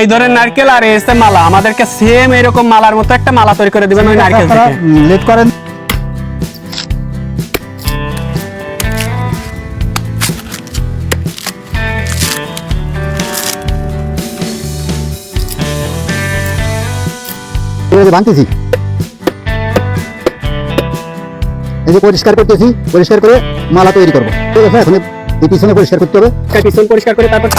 এই ধরনের নারকেল আর এসে মালা। আমাদেরকে সেম এরকম মালার মতো একটা মালা তৈরি করে দিবেন ওই নারকেল থেকে। লেট করেন। ভাঙতেছি এই যে পরিষ্কার করতেছি পরিষ্কার করে মালা তৈরি করব। ঠিক আছে এখন পিছনে পরিষ্কার করতে হবে। পিছন পরিষ্কার করে তারপর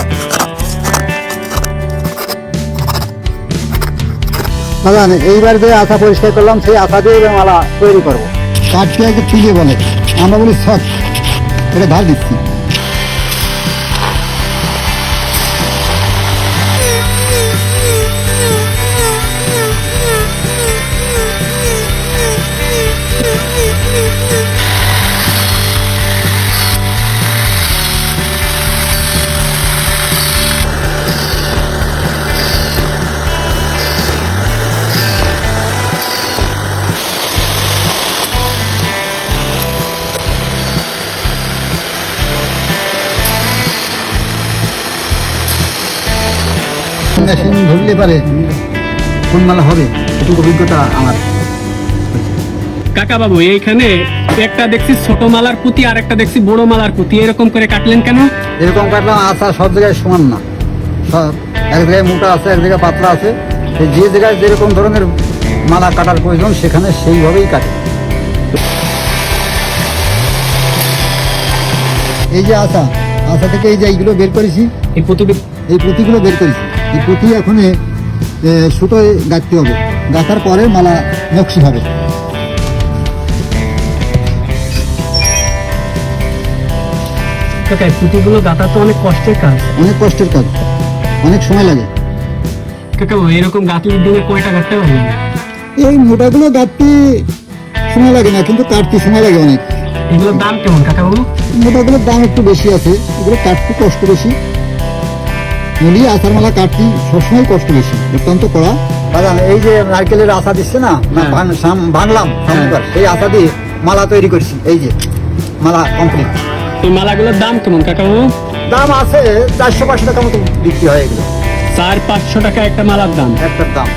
বাগান, এইবার যে আশা পরিষ্কার করলাম, সেই আশা দিয়ে মালা তৈরি করব। কাঠকে আগে তুলে বলে। আমরা বলি, সৎ। এটা ধার দিচ্ছি। মেশিন ধরলে পারে কোন মালা হবে? এটুকু অভিজ্ঞতা আমার। কাকা বাবু এইখানে একটা দেখছি ছোট মালার পুঁতি আর একটা দেখছি বড় মালার পুঁতি। এরকম করে কাটলেন কেন? এরকম কাটলাম আশা সব জায়গায় সমান না। সব এক জায়গায় মোটা আছে এক জায়গায় পাতলা আছে। যে জায়গায় যেরকম ধরনের মালা কাটার প্রয়োজন সেখানে সেইভাবেই কাটে। এই যে আশা আশা থেকে এই যে এইগুলো বের করেছি এই পুঁতি এই পুঁতিগুলো বের করেছি। এই পুঁতি এখন সুতোয় গাঁথতে হবে। গাঁথার পরে মালা নকশি হবে। কাকা পুঁতিগুলো গাঁথা তো অনেক কষ্টের কাজ। অনেক কষ্টের কাজ। অনেক সময় লাগে। কাকা এরকম গাঁথলির দিনে কয়টা গাঁথতে পারবেন এই মোটাগুলো গাঁথতে সময় লাগে না কিন্তু কাটতে সময় লাগে অনেক। এগুলোর দাম কেমন কাকা বাবু? মোটাগুলোর দাম একটু বেশি আছে। এগুলো কাটতে কষ্ট বেশি। নলি আচার মালা কাটতি সবসময় কষ্ট বেশি। অত্যন্ত কড়া। বাজান এই যে নারকেলের আশা দিচ্ছে না না। ভাঙ- ভাঙলাম এই আশা দিয়ে মালা তৈরি করছি। এই যে মালা কমপ্লিট এই মালাগুলোর দাম কেমন কাকাবু দাম আছে চারশো পাঁচশো টাকা মতো বিক্রি হয় এগুলো চার পাঁচশো টাকা একটা মালার দাম। একটার দাম।